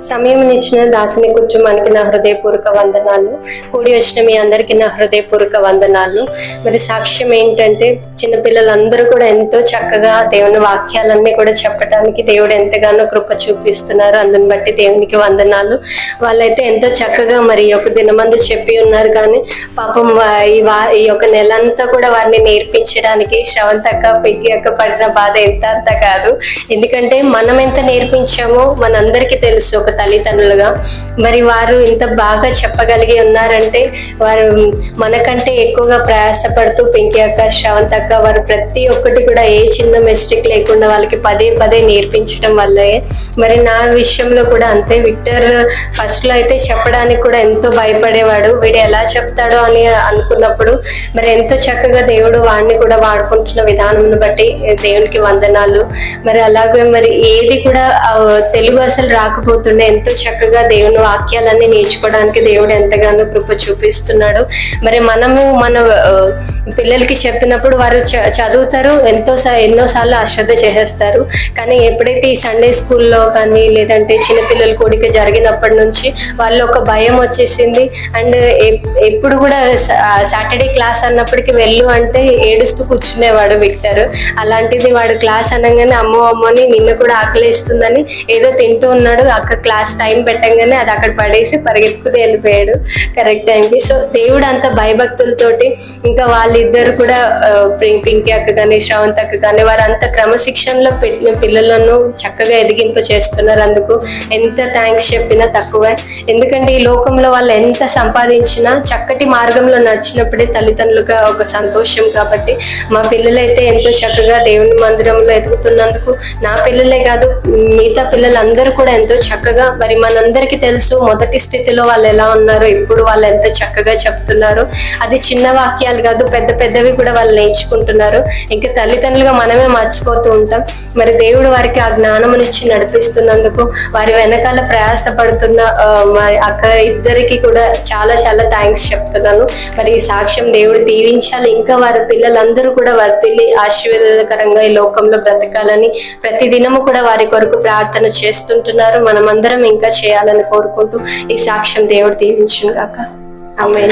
సమయం ఇచ్చిన దాసుని కుటుంబానికి నా హృదయపూర్వక వందనాలు. కూడి వచ్చిన మీ అందరికీ నా హృదయపూర్వక వందనాలు. మరి సాక్ష్యం ఏంటంటే చిన్నపిల్లలందరూ కూడా ఎంతో చక్కగా దేవుని వాక్యాలన్నీ కూడా చెప్పడానికి దేవుడు ఎంతగానో కృప చూపిస్తున్నారు. అందుని బట్టి దేవునికి వందనాలు. వాళ్ళైతే ఎంతో చక్కగా మరి ఒక దినమందు చెప్పి ఉన్నారు కానీ పాపం ఈ వా ఈ యొక్క నెలంతా కూడా వారిని నేర్పించడానికి శ్రవంతక్క పిగ్గి అక్క పడిన బాధ ఎంత అంత కాదు. ఎందుకంటే మనం ఎంత నేర్పించామో మనందరికీ తెలుసు. ఒక తల్లిదండ్రులుగా. మరి వారు ఇంత బాగా చెప్పగలిగి ఉన్నారంటే వారు మనకంటే ఎక్కువగా ప్రయాసపడుతూ పింకి అక్క శ్రవంత్ అక్క వారు ప్రతి ఒక్కటి కూడా ఏ చిన్న మిస్టేక్ లేకుండా వాళ్ళకి పదే పదే నేర్పించడం వల్లే. మరి నా విషయంలో కూడా అంతే. విక్టర్ ఫస్ట్లో అయితే చెప్పడానికి కూడా ఎంతో భయపడేవాడు. వీడు ఎలా చెప్తాడో అని అనుకున్నప్పుడు మరి ఎంతో చక్కగా దేవుడు వాడిని కూడా వాడుకుంటున్న విధానం బట్టి దేవునికి వందనాలు. మరి అలాగే మరి ఏది కూడా తెలుగు అసలు రాకపోతుండే. ఎంతో చక్కగా దేవుని వాక్యాలన్నీ నేర్చుకోవడానికి దేవుడు ఎంతగానో కృప చూపిస్తున్నాడు. మరి మనము మన పిల్లలకి చెప్పినప్పుడు వారు చ- చదువుతారు ఎంతో ఎన్నోసార్లు ఎన్నో సార్లు అశ్రద్ధ చేసేస్తారు. కానీ ఎప్పుడైతే ఈ సండే స్కూల్లో కానీ లేదంటే చిన్నపిల్లల కోడిక జరిగినప్పటి నుంచి వాళ్ళు ఒక భయం వచ్చేసింది. అండ్ ఎప్పుడు కూడా సాటర్డే క్లాస్ అన్నప్పటికీ వెళ్ళు అంటే ఏడుస్తూ కూర్చునేవాడు విక్టర్ అలాంటిది వాడు క్లాస్ అనగానే అమ్మో అమ్మని నిన్న కూడా ఆకలిస్తుందని ఏదో తింటూ ఉన్నాడు అక్క క్లాస్ టైం పెట్టంగానే అది అక్కడ పడేసి పరిగెత్తుకుని వెళ్ళిపోయాడు. కరెక్ట్ టైంకి సో దేవుడు అంత భయభక్తులతోటి ఇంకా వాళ్ళిద్దరు కూడా పింకి అక్క కానీ శ్రవంత్ అక్క కానీ వారంత క్రమశిక్షణలో పెట్టిన పిల్లలను చక్కగా ఎదిగింప చేస్తున్నారు అందుకు. ఎంత థ్యాంక్స్ చెప్పినా తక్కువే. ఎందుకంటే ఈ లోకంలో వాళ్ళు ఎంత సంపాదించినా చక్కటి మార్గంలో నడిచినప్పుడే తల్లిదండ్రులుగా ఒక సంతోషం కాబట్టి మా పిల్లలైతే ఎంతో చక్కగా దేవుని మందిరంలో ఎదుగుతున్నందుకు నా పిల్లలే కాదు మిగతా పిల్లలందరూ కూడా ఎంతో చక్కగా మరి మనందరికీ తెలుసు మొదటి స్థితిలో వాళ్ళు ఎలా ఉన్నారో ఇప్పుడు వాళ్ళు ఎంత చక్కగా చెప్తున్నారు. అది చిన్న వాక్యాలు కాదు పెద్ద పెద్దవి కూడా వాళ్ళు నేర్చుకుంటున్నారు. ఇంకా తల్లిదండ్రులుగా మనమే మర్చిపోతూ ఉంటాం. మరి దేవుడు వారికి ఆ జ్ఞానమునిచ్చి నడిపిస్తున్నందుకు వారి వెనకాల ప్రయాసపడుతున్న అక్క ఇద్దరికి కూడా చాలా చాలా థ్యాంక్స్ చెప్తున్నాను. మరి ఈ సాక్ష్యం దేవుడు దీవించాలి. ఇంకా వారి పిల్లలందరూ కూడా వర్తిల్లి ఆశీర్వాదకరంగా ఈ లోకంలో బ్రతకాలని ప్రతి దినము కూడా వారి కొరకు ప్రార్థన చేస్తుంటున్నారు. మనమందరం ఇంకా చేయాలని కోరుకుంటూ ఈ సాక్ష్యం దేవుడు దీవించును గాక ఆమె